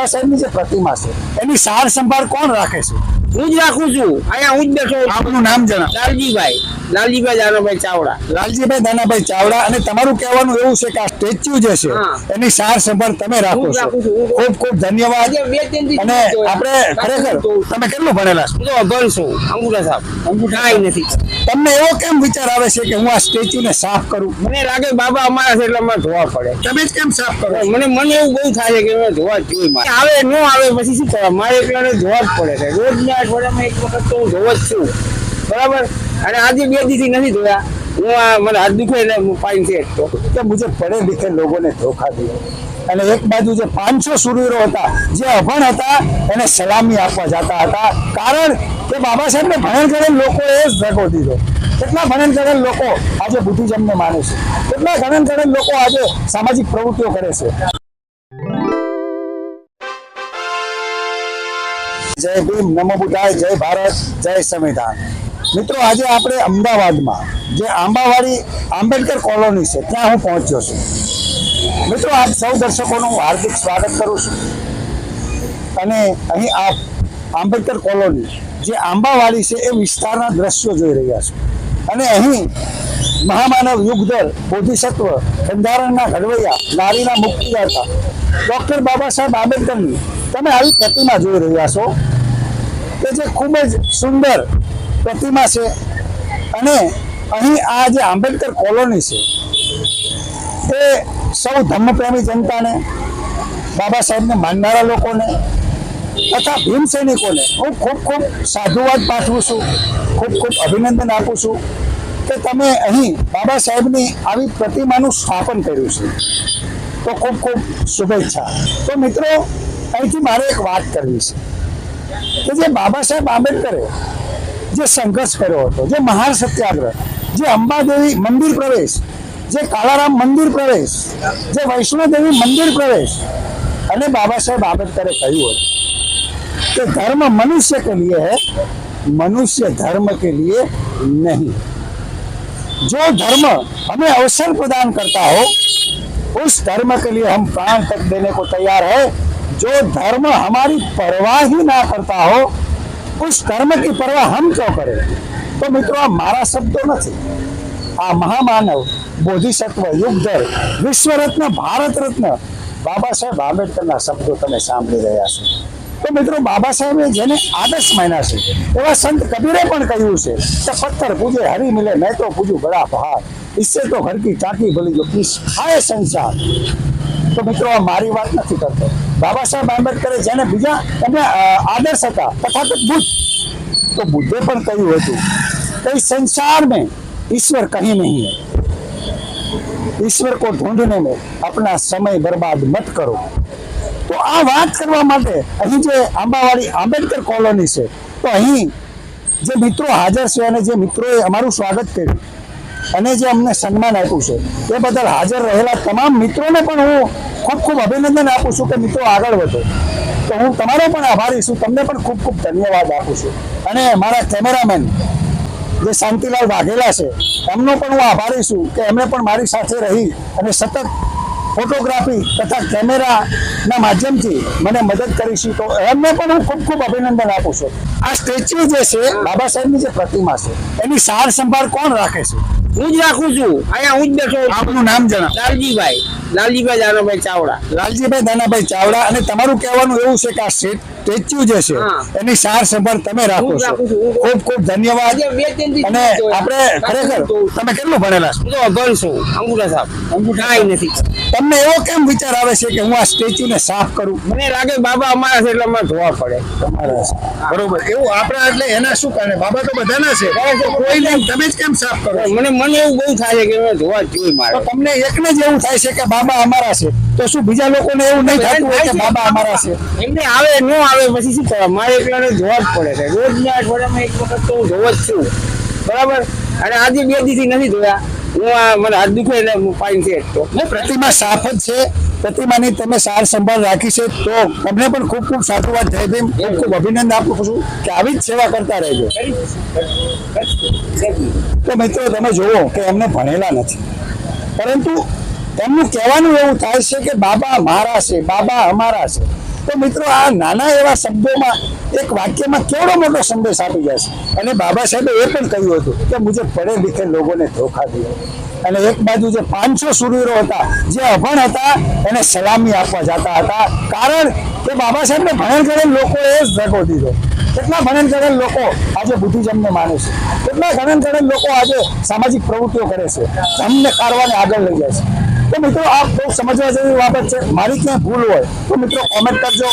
બાબા સાહેબની જે પ્રતિમા છે એની સાર સંભાળ કોણ રાખે છે? હું જ રાખું છું. અહીંયા હું જ બેઠો. આપનું નામ જણાવો. લાલજીભાઈ. લાલજીભાઈ દાનાભાઈ ચાવડા. લાલજીભાઈ દાનાભાઈ ચાવડા અને તમારું કહેવાનું એવું છે કે આ સ્ટેચ્યુ જે છે એની સાર સંભાળ તમે રાખો છો. ખૂબ ખૂબ ધન્યવાદ. અને આપણે ખરેખર તમે કેટલું ભણેલા છો? હું તો અભણ છું અંગુઠા સાહેબ. કાંઈ નથી. તમને એવો કેમ વિચાર આવે છે કે હું આ સ્ટેચ્યુ ને સાફ કરું? મને લાગે બાબા અમારા છે એટલે અમારે ધોવા પડે. તમે જ કેમ સાફ કરો મને મને એવું બહુ થાય છે કે ધોવા જ જોઈએ આવે ન આવે પછી શું કરવા? મારે એકલાને ધોવા જ પડે છે. રોજ ના એક અને આજે બે દીથી નથી જોયા હું આ મને હાથ દુખે એટલે હું પાણી છે. તો કે મુજબ પડે લીધે લોકોને ધોખા દિયો અને એક બાજુ જે પાંચસો સુરવીરો હતા, જે અભણ હતા, એને સલામી આપવા જતા હતા. કારણ કે બાબા સાહેબને ભણન કરેલ લોકોએ જ ધકો દીધો. કેટલા ભણન કરેલ લોકો આજે બુદ્ધિજમને માને છે? કેટલા ભણન કરેલ લોકો આજે સામાજિક પ્રવૃત્તિઓ કરે છે? જય ભીમ, નમો બુદ્ધાય, જય ભારત, જય સંવિધાન. મિત્રો, આજે આપણે અમદાવાદમાં જે આંબાવાડી આંબેડકર કોલોની છે, ત્યાં હું પહોંચ્યો છું. મિત્રો, આપ સૌ દર્શકોનું હાર્દિક સ્વાગત કરું છું. અને અહીં આપ આંબેડકર કોલોની જે આંબાવાડી છે, એ વિસ્તારના દ્રશ્યો જોઈ રહ્યા છો. અને અહીં મહામાનવ યુગધર બોધિસત્વ બંધારણના ઘડવૈયા, નારીના મુક્તિદાતા ડૉક્ટર બાબા સાહેબ આંબેડકરની તમે આવી પ્રતિમા જોઈ રહ્યા છો. કે જે ખૂબ જ સુંદર પ્રતિમા છે અને અહીં આ જે આંબેડકર કોલોની છે, એ સૌ ધર્મપ્રેમી જનતાને, બાબા સાહેબને માનનારા લોકોને તથા ભીમ સૈનિકોને હું ખૂબ ખૂબ સાધુવાદ પાઠવું છું, ખૂબ ખૂબ અભિનંદન આપું છું કે તમે અહીં બાબા સાહેબની આવી પ્રતિમાનું સ્થાપન કર્યું છે. તો ખૂબ ખૂબ શુભેચ્છા. તો મિત્રો અહીંથી મારે એક વાત કરવી છે કે જે બાબા સાહેબ આંબેડકરે જે સંઘર્ષ કર્યો હતો જે મહાન સત્યાગ્રહ જે અંબાદેવી મંદિર પ્રવેશ જે કાળારામ મંદિર પ્રવેશ જે વૈષ્ણોદેવી મંદિર પ્રવેશ અને બાબા સાહેબ આંબેડકરે કહ્યું હતું कि धर्म मनुष्य के लिए है मनुष्य धर्म के लिए नहीं जो धर्म हमें अवसर प्रदान करता हो उस धर्म के लिए हम प्राण तक देने को तैयार है जो धर्म हमारी परवाह ही ना करता हो उस धर्म की परवाह हम क्यों करें तो મિત્રો આ મારા શબ્દો નથી આ મહામાનવ બોધિસત્વ યુગધર વિશ્વરત્ન ભારત રત્ન બાબા સાહેબ આંબેડકરના શબ્દો તમે સાંભળી રહ્યા છો તો મિત્રો બાબા સાહેબે જેને આદર્શ માન્યા છે એવા સંત કબીરે પણ કહ્યું છે કે પથ્થર પૂજે હરી મિલે મેં તો પૂજું બડા પહાડ इससे તો ઘર કી ચાકી ભલી જો કિસ ખાય સંસાર તો મિત્રો આ મારી વાત નથી કરતો બાબા સાહેબ આંબેડકરે જેને બીજા એમને આદર્શ હતા તથાકત બુદ્ધ. તો બુદ્ધે પણ કહ્યું હતું કે સંસાર મેં ઈશ્વર કહી નહીં હૈ. ઈશ્વર કો ઢૂંઢને મેં. આપણા સમય બરબાદ મત કરો. તો આ વાત કરવા માટે અહીં જે આંબાવાડી આંબેડકર કોલોની છે, તો અહીં જે મિત્રો હાજર છે અને જે મિત્રોએ અમારું સ્વાગત કર્યું અને જે અમને સન્માન આપ્યું છે, એ બદલ હાજર રહેલા તમામ મિત્રોને પણ હું ખૂબ ખૂબ અભિનંદન આપું છું કે મિત્રો આગળ વધો. તો હું તમારો પણ આભારી છું, તમને પણ ખૂબ ખૂબ ધન્યવાદ આપું છું. અને મારા કેમેરામેન જે શાંતિલાલ વાઘેલા છે, એમનો પણ હું આભારી છું કે એમણે પણ મારી સાથે રહી અને સતત ફોટોગ્રાફી તથા કેમેરાના માધ્યમથી મને મદદ કરીશું તો એમને પણ હું ખૂબ ખૂબ અભિનંદન આપું છું. આ સ્ટેચ્યુ જે છે, બાબા સાહેબની જે પ્રતિમા છે, એની સાર સંભાળ કોણ રાખે છે? હું જ રાખું છું. અહીંયા હું જ બેઠો આપનું નામ જણાવો. લાલજીભાઈ. લાલજીભાઈ દાનાભાઈ ચાવડા. લાલજીભાઈ દાનાભાઈ ચાવડા અને તમારું કહેવાનું એવું છે કે આ સ્ટેચ્યુ જે છે એની સાર સંભાળ તમે રાખો છો. ખૂબ ખૂબ ધન્યવાદ. અને આપણે ખરેખર તમે કેટલું ભણેલા છો? અભણ છું અંગુઠા સાહેબ. કાંઈ નથી. તમને એવો કેમ વિચાર આવે છે કે હું આ સ્ટેચ્યુને સાફ કરું? મને લાગે બાબા અમારા છે એટલે અમારે ધોવા પડે. તમારા બરોબર. એવું આપણા એટલે એના શું કારણે? બાબા તો બધાના છે. કોઈ નહીં તમે જ કેમ સાફ કરો મને મને એવું બહુ થાય છે કે ધોવા જોઈ જોઈએ મારે. તમને એકને જ એવું થાય છે કે બાબા અમારા છે. તો શું બીજા લોકોને એવું નહીં થતું હોય કે બાબા અમારા છે? એમને આવે ન આવે પછી શું કરવા મારે એકલાને ધોવા જ પડે છે. રોજ ના અઠવાડિયામાં એક વખત તો હું ધોવો જ છું. બરાબર? અને આજે બે દીધી નથી જોયા. હું આ મને હાથ દુખે એટલે હું પાણી છે. તો પ્રતિમા સાફ જ છે. પ્રતિમાની તમે સાર સંભાળ રાખી છે. તો તમને પણ ખૂબ ખૂબ સાધુવાદ જય ભીમ. ખૂબ ખૂબ અભિનંદન આપું છું કે આવી જ સેવા કરતા રહેજો. તો મિત્રો તમે જુઓ કે એમને ભણેલા નથી. પરંતુ એમનું કહેવાનું એવું થાય છે કે બાબા મારા છે, બાબા અમારા છે. તો મિત્રો આ નાના એવા શબ્દોમાં એક વાક્યમાં કેવડો મોટો સંદેશ આપી જાય છે. અને બાબા સાહેબે એ પણ કહ્યું હતું કે મુજબ પડે લીખે લોકોને ધોખા દીધો. અને એક બાજુ જે પાંચસો સુરવીરો હતા, જે અભણ હતા, એને સલામી આપવા જતા હતા. કારણ કે બાબા સાહેબને ભણન કરેલ લોકોએ જ દગો દીધો. કેટલા ભણન કરેલ લોકો આજે બુદ્ધિઝમને માને છે? કેટલા ભણન કરેલ લોકો આજે સામાજિક પ્રવૃત્તિઓ કરે છે? ધર્મને કારવાને આગળ લઈ જાય છે. તો મિત્રો, આ બહુ સમજવા જેવી બાબત છે. મારી ક્યાંય ભૂલ હોય તો મિત્રો કોમેન્ટ કરજો.